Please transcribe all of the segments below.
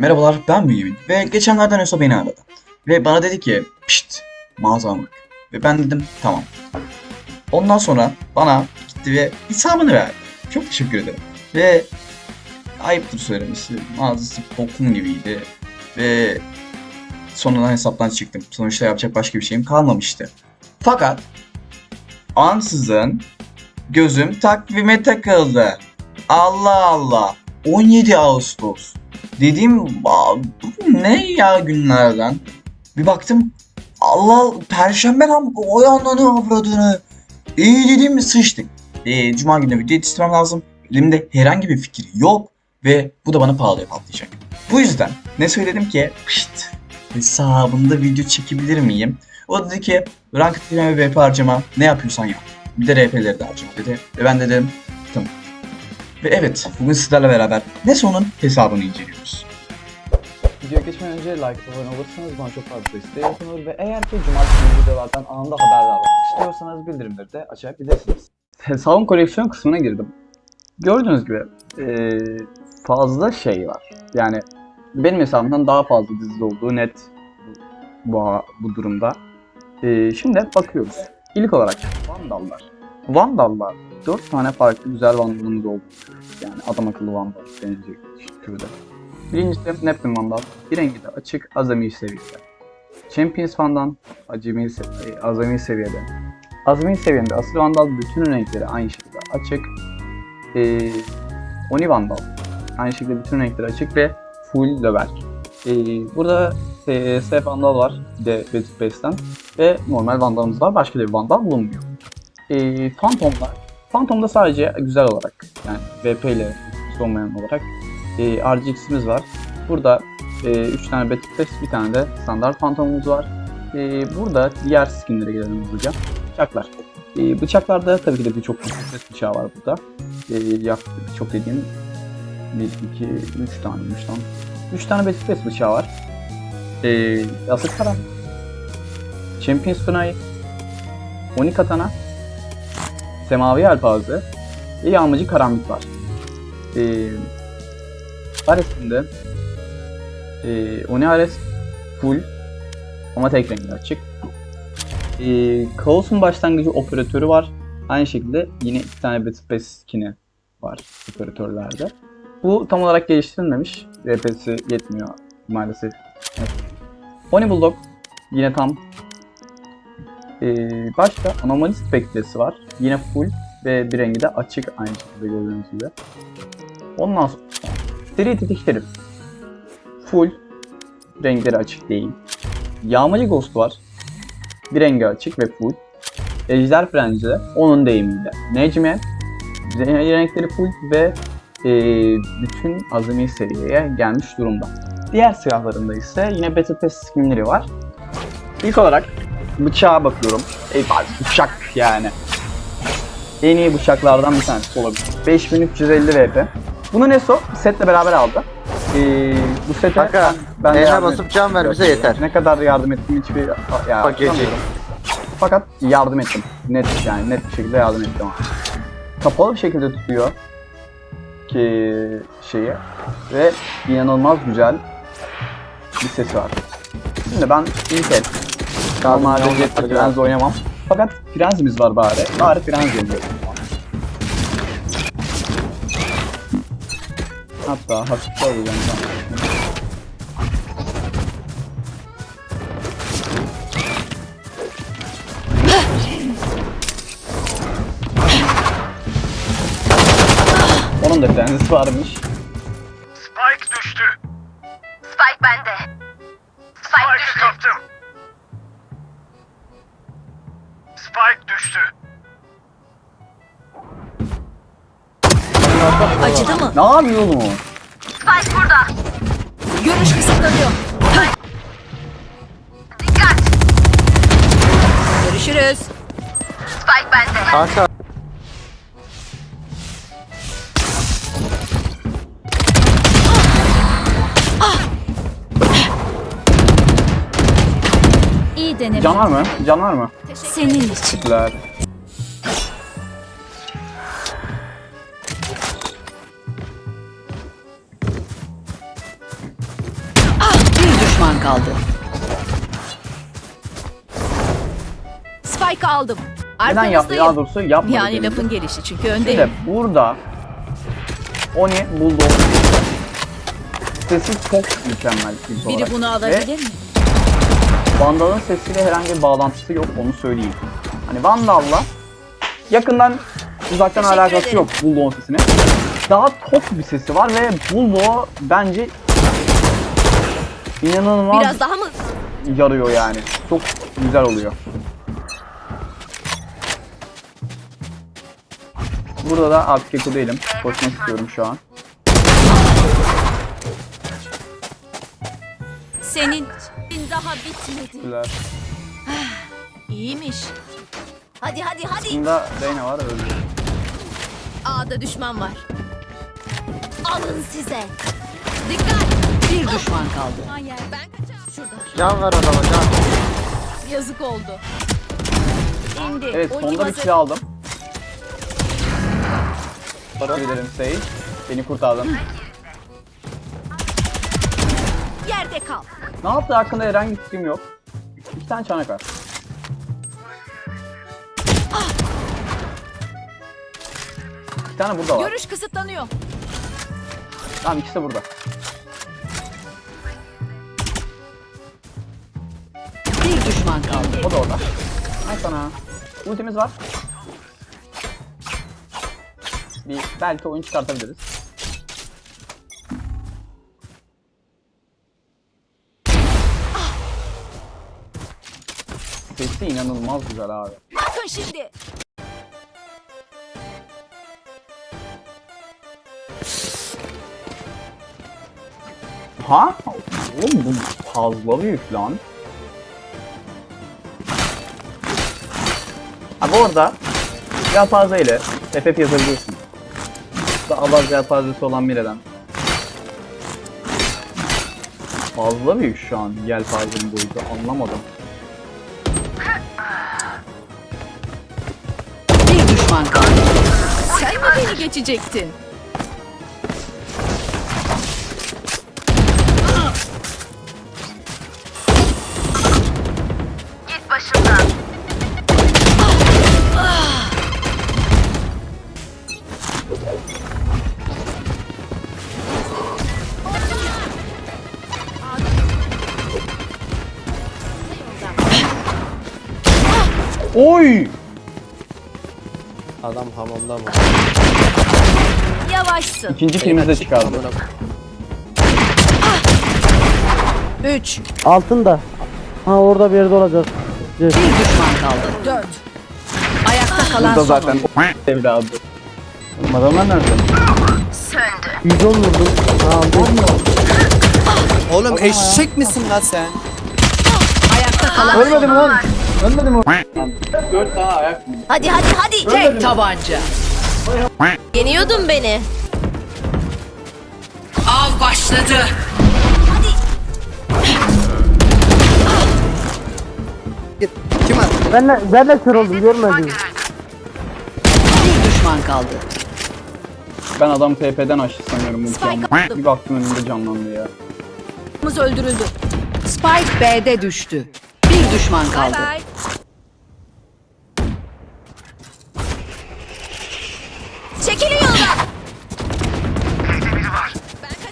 Merhabalar ben Mümin ve geçenlerden Öso beni aradı. Ve bana dedi ki pişt mağazama bak. Ve ben dedim tamam. Ondan sonra bana gitti ve hesabını verdi. Çok teşekkür ederim. Ve ayıptır söylemesi mağazası kokun gibiydi. Ve sonradan hesaptan çıktım. Sonuçta yapacak başka bir şeyim kalmamıştı. Fakat ansızın gözüm takvime takıldı. Allah Allah. 17 Ağustos. Dediğim "Aa, bu ne ya günlerden? Bir baktım Allah perşembe lan o yandanı avradını. İyi dedim sıçtık. Ee, Cuma günü video yetiştirmem lazım. Elimde herhangi bir fikir yok ve bu da bana pahalıya patlayacak. Bu yüzden ne söyledim ki pişt hesabında video çekebilir miyim? O dedi ki rank ve VP harcama ne yapıyorsan yap. Bir de RP'leri de harcama dedi. Ve ben de dedim. Ve evet bugün sizlerle beraber Neso'nun hesabını inceliyoruz. Videoya geçmeden önce like abone olursanız bana çok fazla desteği olur ve eğer ki cumartesi videolardan anında haberdar olmak istiyorsanız bildirimleri de açabilirsiniz. Hesabın koleksiyon kısmına girdim. Gördüğünüz gibi eee, fazla şey var. Yani benim hesabımdan daha fazla dizi olduğu net bu, bu durumda. Eee, şimdi bakıyoruz. İlk olarak Vandallar. Vandallar 4 tane farklı güzel Vandalımız oldu. Yani adam akıllı Vandal denilecek türde. Birincisi Neptune Vandal. Bir rengi de açık, azami seviyede. Champions Vandal, acemi se- e, azami seviyede. Azami seviyede Asil Vandal bütün renkleri aynı şekilde açık. Ee, Oni Vandal aynı şekilde bütün renkleri açık ve full level. Ee, burada SF Vandal var de Battle Base'den ve normal Vandal'ımız var. Başka da bir Vandal bulunmuyor. Ee, Phantom'lar. Phantom'da sadece güzel olarak yani VP ile olmayan olarak e, RGX'imiz var. Burada 3 tane Battle bir tane de standart Phantom'umuz var. E, burada diğer skinlere gelelim hızlıca. Bıçaklar. E, bıçaklarda tabii ki de birçok Battle bıçağı var burada. E, yaklaşık birçok dediğim 1, 2, 3 tane, 3 tane. 3 tane Battle bıçağı var. E, Asık Karan. Champions Tunai. Oni Katana. Semavi Alpazı. Ve Yağmacı Karambit var. E, Ares'inde e, Oni Ares full ama tek renkli açık. E, Kaos'un başlangıcı operatörü var. Aynı şekilde yine iki tane Battle skin'i var operatörlerde. Bu tam olarak geliştirilmemiş. RP'si yetmiyor maalesef. Evet. Oni Bulldog yine tam. E, başka Anomalist Spectre'si var. Yine full ve bir rengi de açık aynı şekilde gördüğünüz gibi. Ondan sonra Seri tetik. Full. Renkleri açık değil. Yağmacı Ghost var. Bir rengi açık ve full. Ejder Frenzy de onun deyimiyle. Necmi. Renkleri full ve e, bütün azami seviyeye gelmiş durumda. Diğer silahlarında ise yine Battle Pass skinleri var. İlk olarak bıçağa bakıyorum. Ey bari bıçak yani. En iyi bıçaklardan bir tanesi olabilir. 5350 VP. Bunu Neso setle beraber aldı. Ee, bu sete Kanka, ben, ben yardım basıp can ver bize yeter. Ne kadar yardım ettim hiçbir ya. Fakat yardım ettim. Net yani net bir şekilde yardım ettim. Kapalı bir şekilde tutuyor ki şeyi ve inanılmaz güzel bir sesi var. Şimdi ben ilk el normalde Kaldım, Jet'le kaldım. Frenzy oynamam. Fakat Frenzy'miz var bari. Bari Frenzy oynuyorum. Hatta hafifçe alacağım. Onun da frenzy'si varmış. Spike düştü. Spike bende. Spike Spike'ı düştü. kaptım. Spike düştü. Acıdı mı? Ne yapıyor oğlum o? Spike burada. Görüş kısıtlanıyor. Dikkat. Görüşürüz. Spike bende. Kanka İyi deneme. Can var mı? Can var mı? Senin için. Teşekkürler. düşman kaldı. Spike aldım. Neden yaptı? Daha Arkanızdayım. doğrusu yapmadı. Yani lafın gelişi çünkü Bir öndeyim. de burada Oni buldu. Sesi çok mükemmel ilk olarak. Biri bunu Ve alabilir mi? Vandal'ın sesiyle herhangi bir bağlantısı yok onu söyleyeyim. Hani Vandal'la yakından uzaktan Teşekkür alakası ederim. yok Bulldog'un sesine. Daha tok bir sesi var ve Bulldog bence inanılmaz Biraz daha mı? yarıyor yani. Çok güzel oluyor. Burada da artık Eko değilim. Koşmak istiyorum şu an. Senin daha bitmedi. Güzel. İyiymiş. Hadi hadi hadi. Bunda Reyna var öldü. A'da düşman var. Alın size. Dikkat. Bir düşman kaldı. Hayır ben kaçar. Şurada. Can ver adama can. Yazık oldu. İndi. Evet Ultim sonunda bir hazır. kill aldım. Teşekkür ederim Sage. Beni kurtardın. Yerde kal. Ne yaptığı hakkında herhangi bir fikrim yok. İki tane çanak var. Bir tane burada var. Görüş kısıtlanıyor. Tamam ikisi de burada. Bir düşman kaldı. O da orada. Ay sana. Ultimiz var. Bir belki oyun çıkartabiliriz. İnanılmaz güzel abi. Bakın şimdi. Ha? Oğlum bu fazla büyük lan. Abi orada yelpaze ile FF yazabiliyorsun. Daha az yelpazesi olan birden. Fazla büyük şu an yelpazenin boyutu anlamadım. Düşman kaldı. Sen mi beni geçecektin? Git başımdan. Oy! Adam hamamda mı? Yavaşsın. İkinci filmi de çıkardı. Amına- Üç. Altında. Ha orada bir yerde olacak. Bir düşman kaldı. Dört. Ayakta kalan Burada son zaten oyuncu. evladı. Adamlar nerede? Söndü. 110 vurdum. Ha aldım. Oğlum eşek misin lan sen? Ayakta kalan Ölmedim lan. Ölmedim o. Dört tane ayak. Hadi hadi hadi. tek tabanca. Yeniyordun beni. Av başladı. Git. Kim attı? Ben de, ben de kör oldum görmedim. Bir düşman kaldı. Ben adam TP'den açtı sanıyorum bu canlı. Bir baktım önümde canlandı ya. Kız öldürüldü. Spike B'de düştü. Bir düşman kaldı. bay. Çekilin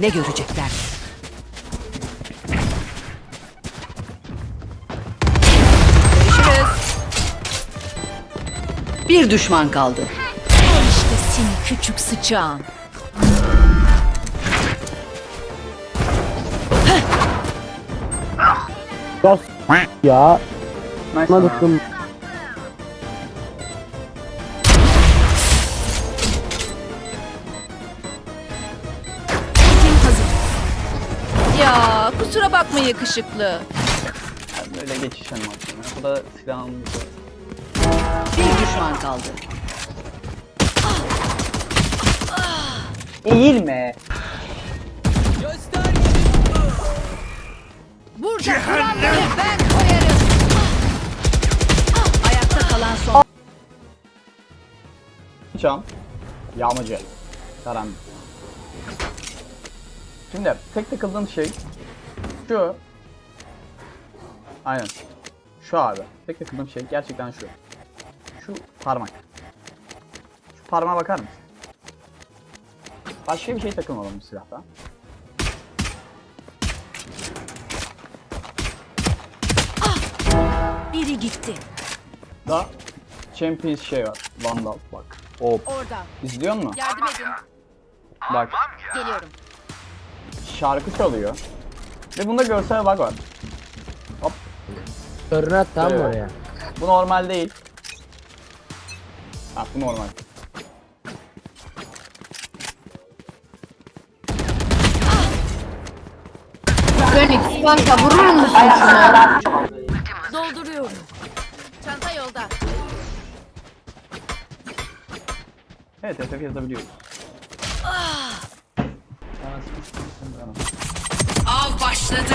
Ne görecekler? Görüşürüz. Bir düşman kaldı. İşte seni küçük sıçağın. Ya. Nice. Bana kusura bakma yakışıklı. Yani böyle geçişen aslında. Bu da silahımız. Bir düşman kaldı. Eğilme. Burada kuralları ben koyarım. Ayakta kalan son. Can. Yağmacı. Karan. Şimdi tek takıldığım şey şu. Aynen. Şu abi. Tek takıldığım şey gerçekten şu. Şu parmak. Şu parmağa bakar mısın? Başka bir şey takılmadım bu silahta. Biri gitti. Da Champions şey var. Vandal bak. Hop. Orada. İzliyor musun? Yardım edin. Bak Geliyorum. şarkı çalıyor. Ve bunda görsel bug var. At tamam mı Evet. oraya? Bu normal değil. Ha bu normal. Phoenix kanka vurur musun şunu? Dolduruyorum. Çanta yolda. Evet FF yazabiliyoruz. Av başladı.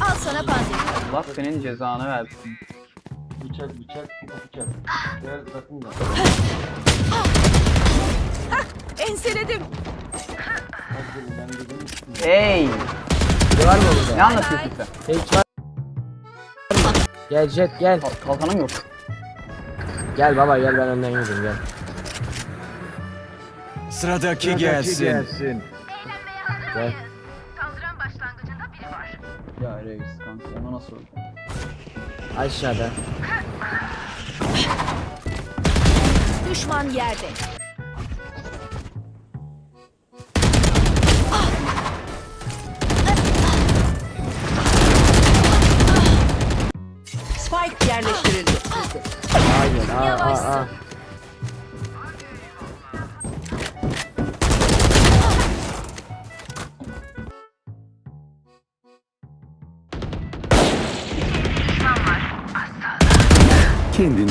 Al sana panzehir. Allah senin cezanı versin. Enseledim. Hey! Var mı burada? Ne anlatıyorsun sen? Hiç var. Gel Jet gel. Kal- Kalkanım yok. Gel baba gel ben önden yürüyeyim gel. Sıradaki gelsin. Gel. Kanka ona nasıl olacak? Aşağıda. Düşman yerde. Spike yerleştirildi. Aynen. Aa, aa, aa. Kendini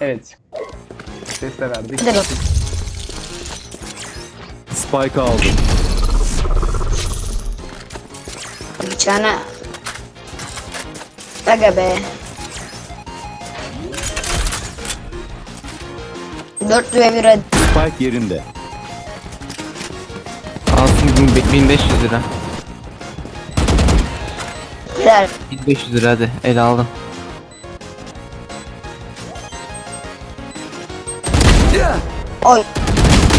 Evet. Ses de verdik. Spike aldım. Cana. Aga be. 4 ve 1 hadi. Spike yerinde. Alsın 1500 lira. Güzel. 1500 lira hadi el aldım. Oy.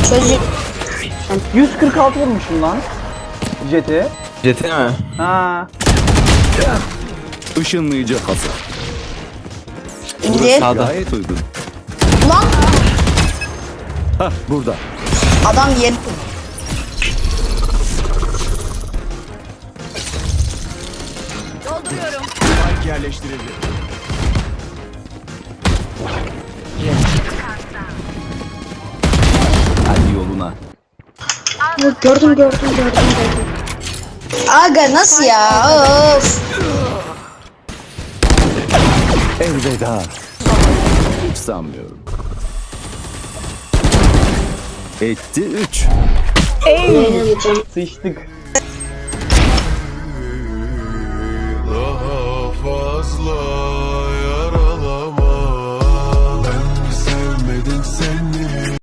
Çocuk. 146 vurmuşum lan. Jet'i. Jeti mi? Ha. Işınlayıcı hasar. İndir. Sağda. Gayet uygun. Lan Hah burada. adam yer. Dolduruyorum. Spike yerleştirildi. Gördüm gördüm gördüm gördüm. Aga nasıl ya? Of. Elveda. Hiç sanmıyorum. Etti 3. Sıçtık. Daha fazla